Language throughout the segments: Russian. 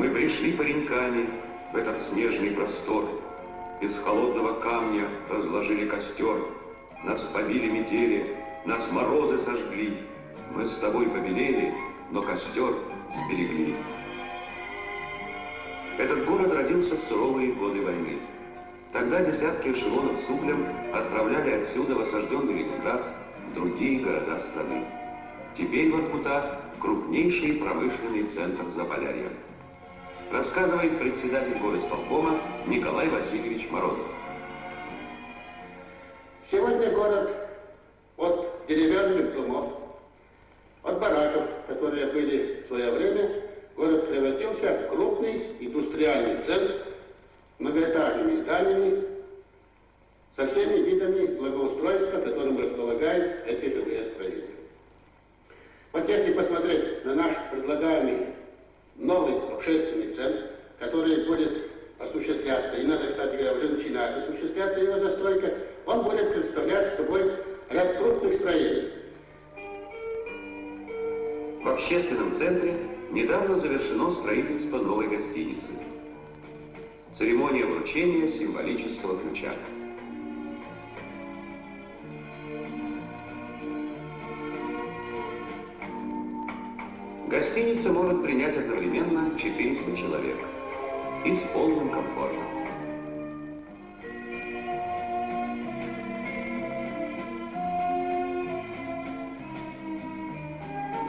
Мы пришли пареньками в этот снежный простор. Из холодного камня разложили костер. Нас побили метели, нас морозы сожгли. Мы с тобой побелели, но костер сберегли. Этот город родился в суровые годы войны. Тогда десятки эшелонов с углем отправляли отсюда в осажденный Ленинград в другие города страны. Теперь Воркута – крупнейший промышленный центр Заполярья. Рассказывает председатель горосполкома Николай Васильевич Морозов. Сегодня город от деревянных домов, от бараков, которые были в свое время, город превратился в крупный индустриальный центр многоэтажными зданиями, со всеми видами благоустройства, которым располагают эти жилые строения. Вот если посмотреть на наш предлагаемый новый общественный центр, который будет осуществляться, и надо, кстати говоря, уже начинает осуществляться его застройка, он будет представлять собой ряд крупных строений. В общественном центре недавно завершено строительство новой гостиницы. Церемония вручения символического ключа. Гостиница может принять одновременно 400 человек и с полным комфортом.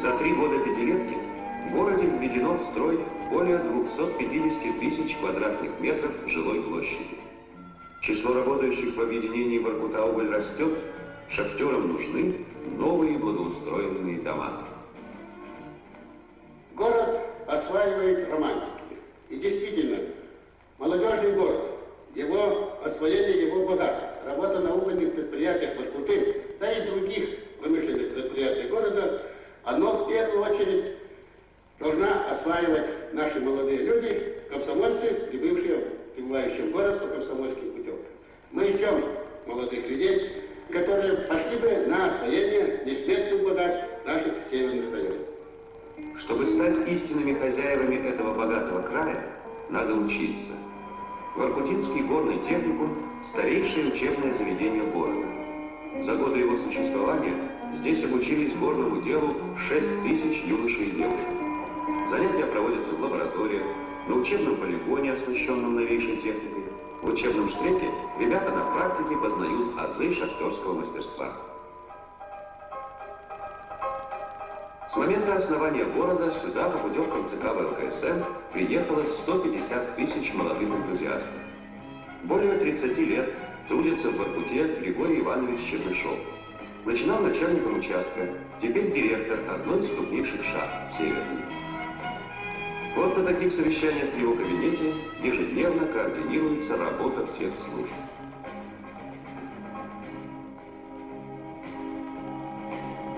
За три года пятилетки в городе введено в строй более 250 тысяч квадратных метров жилой площади. Число работающих в объединении Воркута-Уголь растет, шахтерам нужны новые благоустроенные дома. Осваивает романтики. И действительно, молодежный город, его освоение, его богатство, работа на угольных предприятиях Воркуты, да и других промышленных предприятий города, оно в первую очередь должна осваивать наши молодые люди, комсомольцы, прибывшие, в город по комсомольским путевкам. Мы ищем молодых людей, которые пошли бы на освоение несметных богатств наших северных районов. Чтобы стать истинными хозяевами этого богатого края, надо учиться. Воркутинский горный техникум – старейшее учебное заведение города. За годы его существования здесь обучились горному делу 6 тысяч юношей и девушек. Занятия проводятся в лабораториях, на учебном полигоне, оснащенном новейшей техникой. В учебном штреке ребята на практике познают азы шахтерского мастерства. С момента основания города сюда по путевкам ЦК ВЛКСМ приехало 150 тысяч молодых энтузиастов. Более 30 лет трудится в Воркуте Григорий Иванович Чернышов. Начинал начальником участка, теперь директор одной из крупнейших шахт «Северный». Вот на таких совещаниях в его кабинете ежедневно координируется работа всех служб.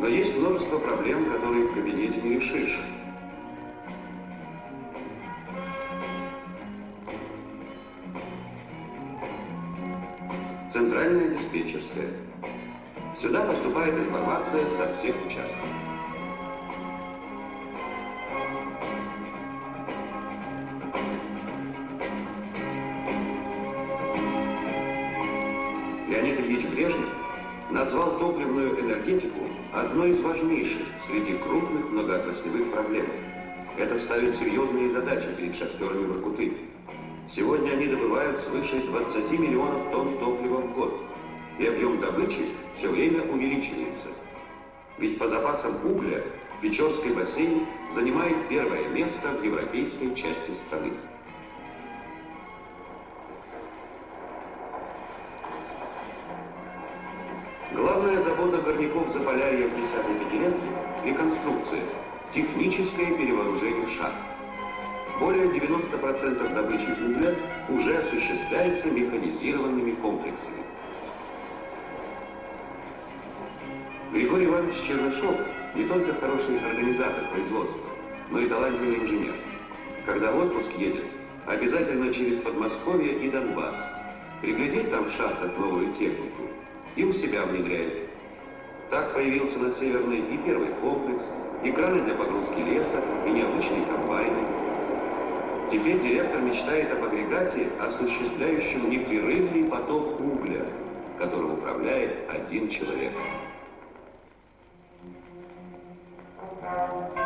Но есть множество проблем, которые в кабинете не решишь. Центральная диспетчерская. Сюда поступает информация со всех участков. Назвал топливную энергетику одной из важнейших среди крупных многоотраслевых проблем. Это ставит серьезные задачи перед шахтерами Воркуты. Сегодня они добывают свыше 20 миллионов тонн топлива в год, и объем добычи все время увеличивается. Ведь по запасам угля Печорский бассейн занимает первое место в европейской части страны. Главная забота горняков Заполярья в 10-й пятилетке – реконструкция, техническое перевооружение шахт. Более 90% добычи угля уже осуществляется механизированными комплексами. Григорий Иванович Чернышов не только хороший организатор производства, но и талантливый инженер. Когда в отпуск едет, обязательно через Подмосковье и Донбасс. Приглядит там в шахтах новую технику и у себя внедряет. Так появился на Северной и первый комплекс, и краны для погрузки леса, и необычные комбайны. Теперь директор мечтает об агрегате, осуществляющем непрерывный поток угля, которым управляет один человек. Внимание,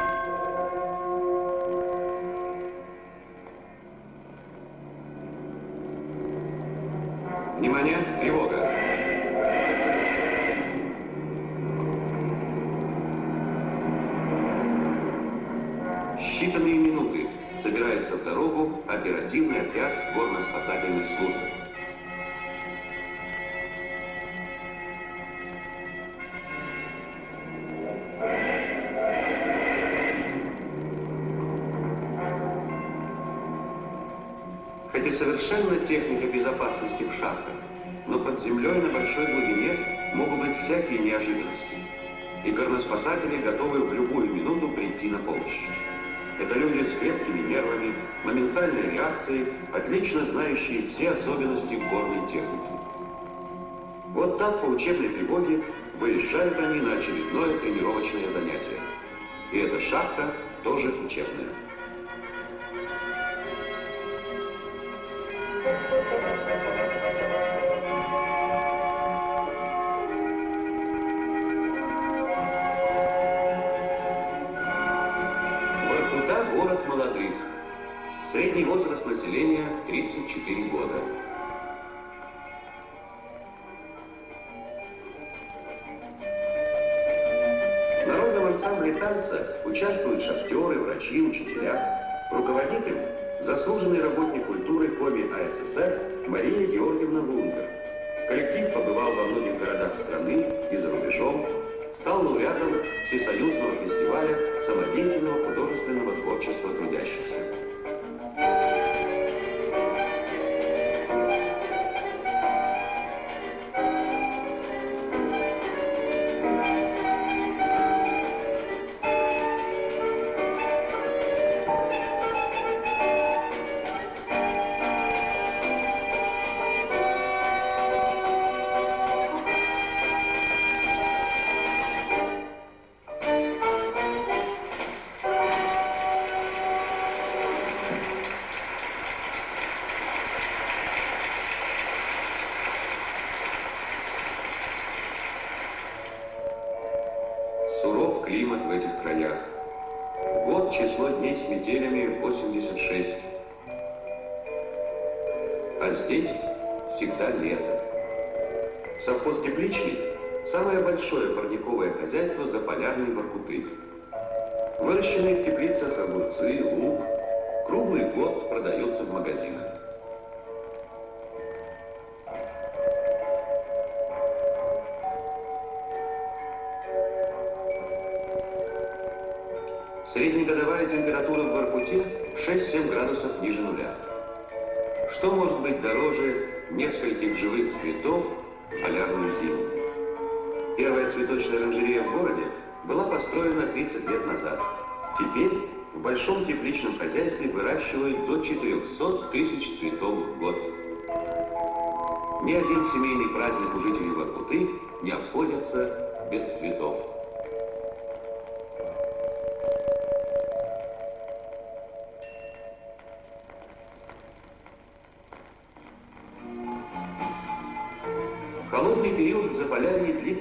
Хотя совершенно техника безопасности в шахтах, но под землей на большой глубине могут быть всякие неожиданности. И горноспасатели готовы в любую минуту прийти на помощь. Это люди с крепкими нервами, моментальной реакцией, отлично знающие все особенности горной техники. Вот так по учебной тревоге выезжают они на очередное тренировочное занятие. И эта шахта тоже учебная. Воркута – город молодых. Средний возраст населения – 34 года. В народном танца участвуют шахтеры, врачи, учителя. Руководит им заслуженный работник культуры Коми АССР Мария Георгиевна Лундер. Коллектив побывал во многих городах страны и за рубежом, стал лауреатом Всесоюзного фестиваля самодеятельного художественного творчества трудящихся. Парниковое хозяйство заполярной Воркуты. Выращенные в теплицах огурцы, лук круглый год продается в магазинах. Среднегодовая температура в Воркуте 6-7 градусов ниже нуля. Что может быть дороже нескольких живых цветов полярную зиму? Первая цветочная оранжерея в городе была построена 30 лет назад. Теперь в большом тепличном хозяйстве выращивают до 400 тысяч цветов в год. Ни один семейный праздник у жителей Воркуты не обходится без цветов.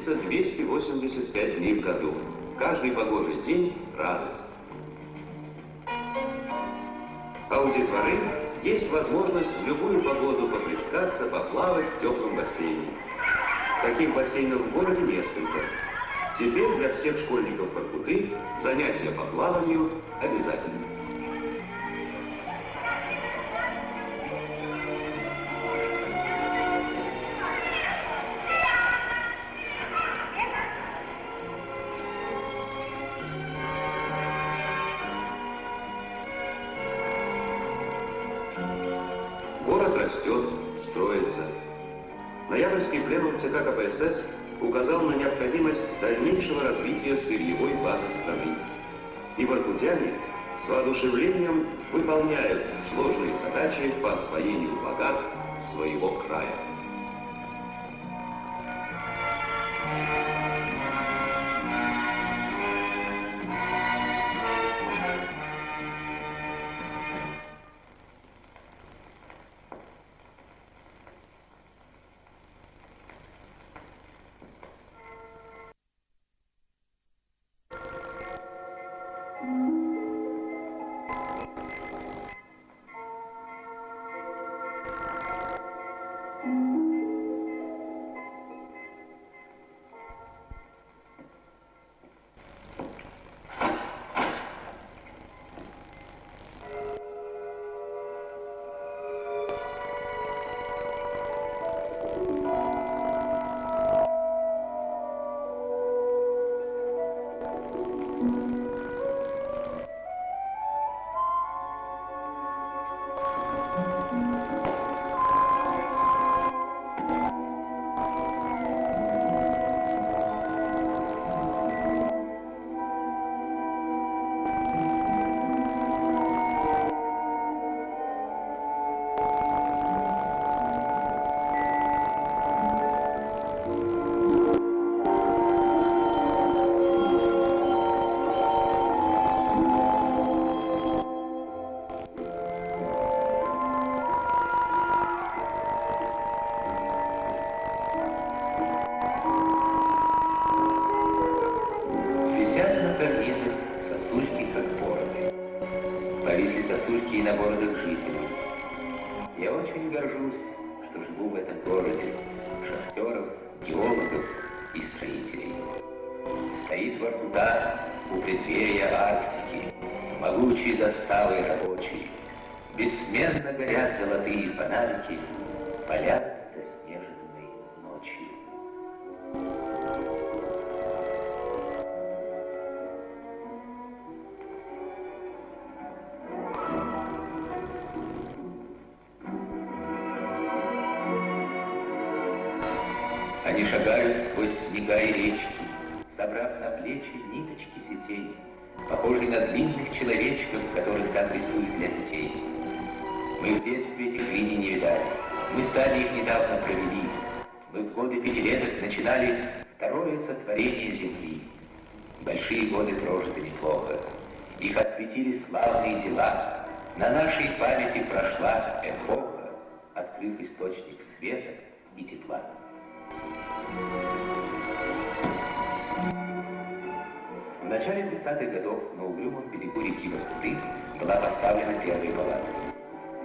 Длится 285 дней в году. Каждый погожий день – радость. А у детворы есть возможность в любую погоду поплескаться, поплавать в теплом бассейне. Таких бассейнов в городе несколько. Теперь для всех школьников Воркуты занятия по плаванию обязательны. Указал на необходимость дальнейшего развития сырьевой базы страны. И воркутяне с воодушевлением выполняют сложные задачи по освоению богатств своего края. Преддверия Арктики, Могучие заставы рабочие. Бессменно горят золотые фонарики, Поля заснеженной ночью. Они шагают сквозь снега и речки, собрав на плечи ниточки сетей, похожие на длинных человечков, которых так рисуют для детей. Мы в детстве этих линий не видали, мы сами их недавно провели. Мы в годы пятилеток начинали второе сотворение Земли. Большие годы прожиты неплохо. Их осветили славные дела. На нашей памяти прошла эпоха, открыв источник света и тепла. В начале 30-х годов на угрюмом берегу реки Воркуты была поставлена первая палата.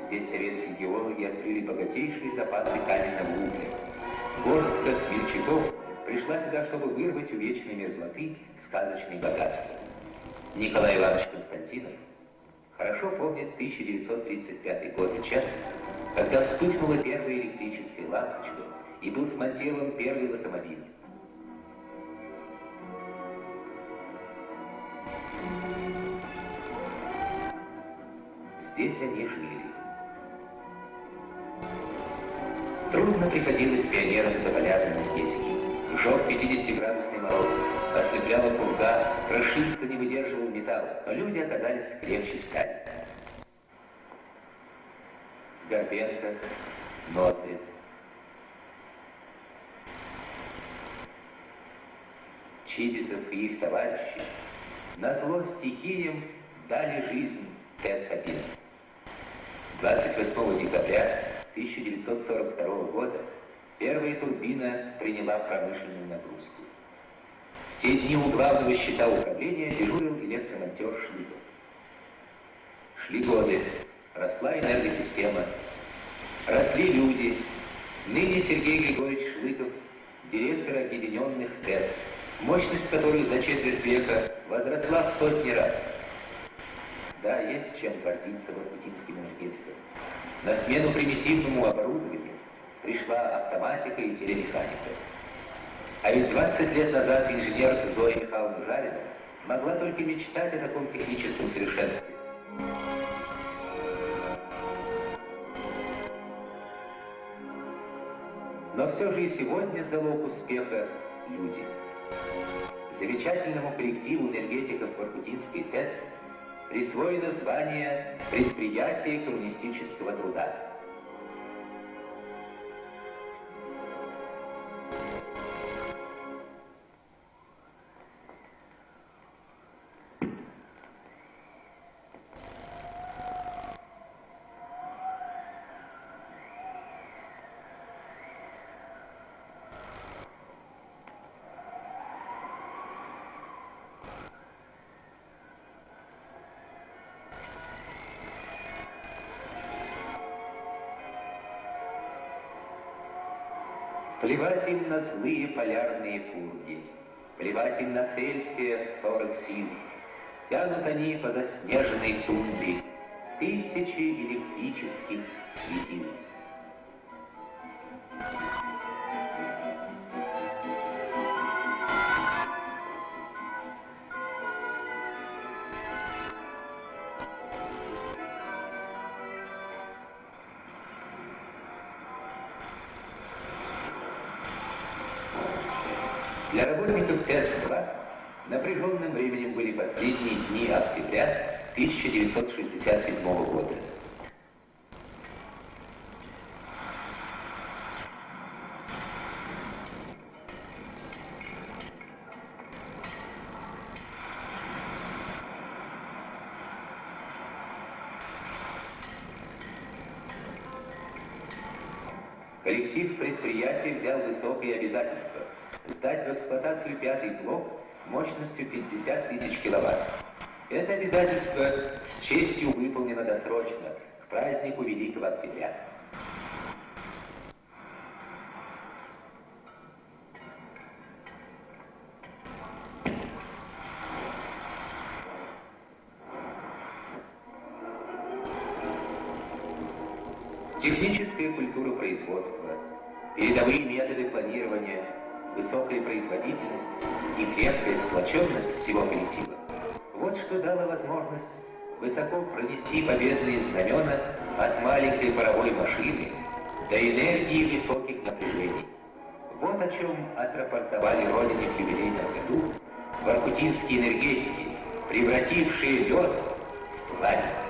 Здесь советские геологи открыли богатейшие запасы каменного угля. Горстка смельчаков пришла сюда, чтобы вырвать у вечной мерзлоты сказочные богатства. Николай Иванович Константинов хорошо помнит 1935 год и час, когда вспыхнула первая электрическая лампочка и был смонтирован первый локомотив. Здесь они жили. Трудно приходилось пионерам за полярной энергетики. Жег 50-градусный мороз, ослепляла пурга, прошивка не выдерживал металл, но люди оказались крепче стали. Горбенко, Ноздрев. Чибисов и их товарищи на зло стихиям дали жизнь ТЭЦ-1. 28 декабря 1942 года первая турбина приняла промышленную нагрузку. В те дни у главного щита управления дежурил электромонтер Шлигов. Шли годы, росла энергосистема, росли люди. Ныне Сергей Григорьевич Шлыков, директор объединенных ТЭЦ, мощность которых за четверть века возросла в сотни раз. Да, есть чем гордиться воркутинским энергетикам. На смену примитивному оборудованию пришла автоматика и телемеханика. А ведь 20 лет назад инженер Зоя Михайловна Жарина могла только мечтать о таком техническом совершенстве. Но все же и сегодня залог успеха – люди. Замечательному коллективу энергетиков Воркутинской ТЭЦ присвоено звание «Предприятие коммунистического труда». Плевать им на злые полярные фурги, Плевать им на Цельсия сорок сил. Тянут они по заснеженной тундре Тысячи электрических светил. Октября 1967 года. Коллектив предприятия взял высокие обязательства сдать в эксплуатацию пятый блок мощностью 50 тысяч киловатт. Это обязательство с честью выполнено досрочно, к празднику Великого Октября. Техническая культура производства, передовые методы планирования, высокая производительность и крепкая сплоченность всего коллектива. Что дало возможность высоко пронести победные знамена от маленькой паровой машины до энергии высоких напряжений. Вот о чем отрапортовали Родине в юбилейном году воркутинские энергетики, превратившие лед в пламя.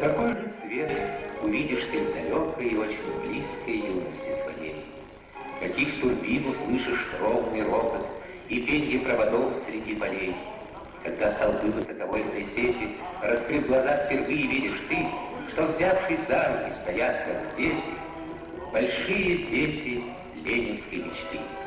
Какой же свет увидишь ты далекой и очень близкой юности своей? Каких турбин услышишь ровный рокот и пенье проводов среди полей? Когда столбы высоковольтной сети, раскрыв глаза впервые, видишь ты, что, взявшись за руки, стоят как дети, большие дети ленинской мечты.